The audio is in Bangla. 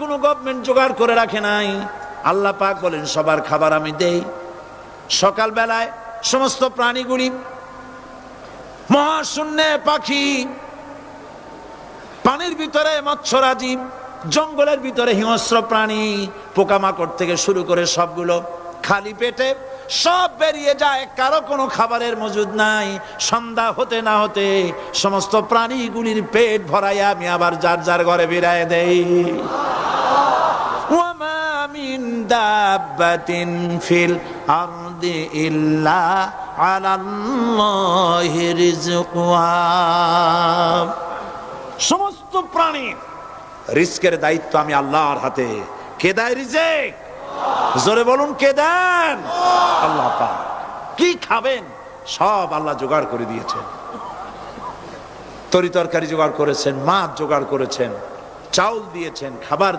কোনো গভর্নমেন্ট জোগাড় করে রাখে নাই। আল্লাহ পাক বলেন, সবার খাবার আমি দেই। সকালবেলায় সমস্ত প্রাণীগুলি, মহাশূন্য পাখি, পানির ভিতরে মৎস্যরাজি, জঙ্গলের ভিতরে হিংস্র প্রাণী, পোকামাকড় থেকে শুরু করে সবগুলো খালি পেটে সব বেরিয়ে যায়। কারও কোনো খাবারের মজুদ নাই। সন্ধ্যা হতে না হতে সমস্ত প্রাণীগুলির পেট ভরাইয়া আমি আবার যার যার ঘরে বেড়ায় দেই। দাব্বাতিন ফিল আরদি ইল্লা আলাল্লাহি রিজকুহা সমস্ত প্রাণী রিস্কের দায়িত্ব আমি আল্লাহর হাতে। কে দেয় রিজেক? জোরে বলুন, কে দেন? আল্লাহ পাক। কি খাবেন? সব আল্লাহ জোগাড় করে দিয়েছেন। তরি তরকারি জোগাড় করেছেন, মাছ জোগাড় করেছেন, চাউল দিয়েছেন, খাবার